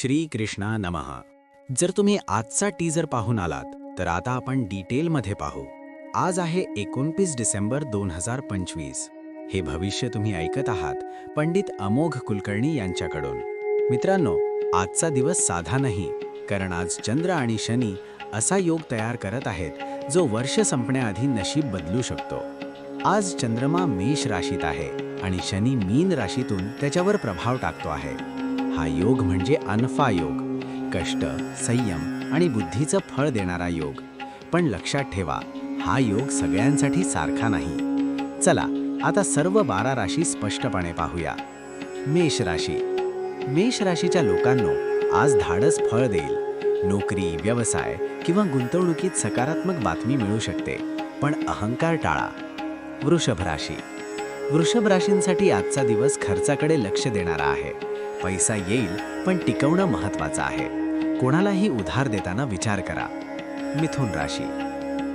श्री कृष्णा नमः. जर तुम्ही आजचा टीजर पाहून आलात तर आता आपण डिटेलमध्ये पाहू. आज आहे एकोणतीस डिसेंबर दोन हजार पंचवीस. हे भविष्य तुम्ही ऐकत आहात पंडित अमोघ कुलकर्णी यांच्याकडून. मित्रांनो आजचा दिवस साधा नाही कारण आज चंद्र आणि शनी असा योग तयार करत आहेत जो वर्ष संपण्याआधी नशीब बदलू शकतो. आज चंद्रमा मेष राशीत आहे आणि शनी मीन राशीतून त्याच्यावर प्रभाव टाकतो आहे. हा योग म्हणजे अनफा योग. कष्ट संयम आणि बुद्धीचं फळ देणारा योग. पण लक्षात ठेवा हा योग सगळ्यांसाठी सारखा नाही. चला आता सर्व बारा राशी स्पष्टपणे पाहूया. मेष राशी. मेष राशीच्या लोकांनो आज धाडस फळ देईल. नोकरी व्यवसाय किंवा गुंतवणुकीत सकारात्मक बातमी मिळू शकते. पण अहंकार टाळा. वृषभ राशी. वृषभ राशींसाठी आजचा दिवस खर्चाकडे लक्ष देणारा आहे. पैसा येईल पण टिकवणं महत्वाचं आहे. कोणालाही उधार देताना विचार करा. मिथुन राशी.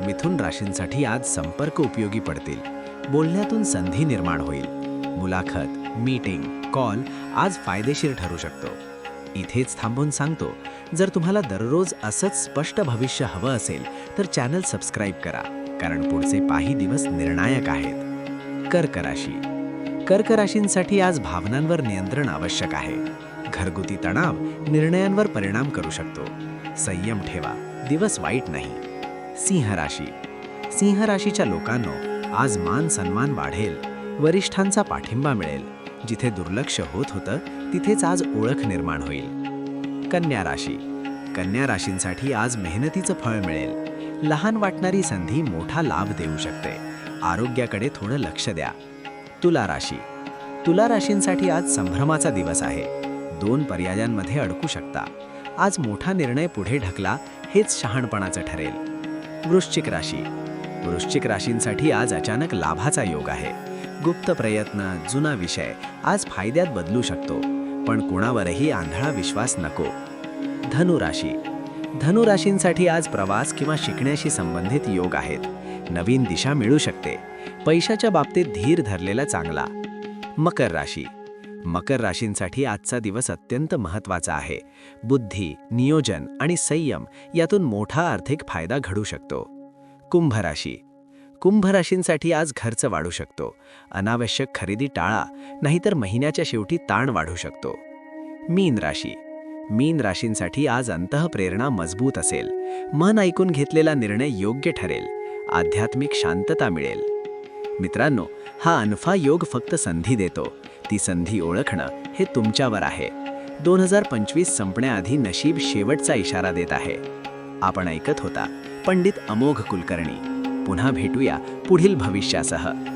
मिथुन राशींसाठी आज संपर्क उपयोगी पडतील. बोलण्यातून संधी निर्माण होईल. मुलाखत मीटिंग कॉल आज फायदेशीर ठरू शकतो. इथेच थांबून सांगतो जर तुम्हाला दररोज असंच स्पष्ट भविष्य हवं असेल तर चॅनल सबस्क्राईब करा कारण पुढचे काही दिवस निर्णायक आहेत. कर्क राशी. कर्क राशींसाठी आज भावनांवर नियंत्रण आवश्यक आहे. घरगुती तणाव निर्णयांवर परिणाम करू शकतो. संयम ठेवा. दिवस वाईट नाही. सिंह राशी. सिंह राशीच्या लोकांनो आज मान सन्मान वाढेल. वरिष्ठांचा पाठिंबा मिळेल. जिथे दुर्लक्ष होत होतं तिथेच आज ओळख निर्माण होईल. कन्या राशी. कन्या राशींसाठी आज मेहनतीचं फळ मिळेल. लहान वाटणारी संधी मोठा लाभ देऊ शकते. आरोग्याकडे थोडं लक्ष द्या. तुला राशी. तुला राशींसाठी आज संभ्रमाचा दिवस आहे. दोन पर्यायांमध्ये अडकू शकता. आज मोठा निर्णय पुढे ढकला हेच शहाणपणाचं ठरेल. वृश्चिक राशी. वृश्चिक राशींसाठी आज अचानक लाभाचा योग आहे. गुप्त प्रयत्न जुना विषय आज फायद्यात बदलू शकतो. पण कुणावरही आंधळा विश्वास नको. धनु राशी. धनु राशींसाठी आज प्रवास किंवा शिकण्याशी संबंधित योग आहेत. नवीन दिशा मिळू शकते. पैशाच्या बाबतीत धीर धरलेला चांगला. मकर राशी. मकर राशींसाठी आजचा दिवस अत्यंत महत्त्वाचा आहे. बुद्धी नियोजन आणि संयम यातून मोठा आर्थिक फायदा घडू शकतो. कुंभ राशी. कुंभ राशींसाठी आज खर्च वाढू शकतो. अनावश्यक खरेदी टाळा नाहीतर महिन्याच्या शेवटी ताण वाढू शकतो. मीन राशी. मीन राशींसाठी आज अंतःप्रेरणा मजबूत असेल. मन ऐकून घेतलेला निर्णय योग्य ठरेल. आध्यात्मिक शांतता मिळेल. मित्रांनो हा अनफा योग फक्त संधी देतो. ती संधी ओळखणं हे तुमच्यावर आहे. दोन हजार पंचवीस संपण्याआधी नशीब शेवटचा इशारा देत आहे. आपण ऐकत होता पंडित अमोघ कुलकर्णी. पुन्हा भेटूया पुढील भविष्यासह.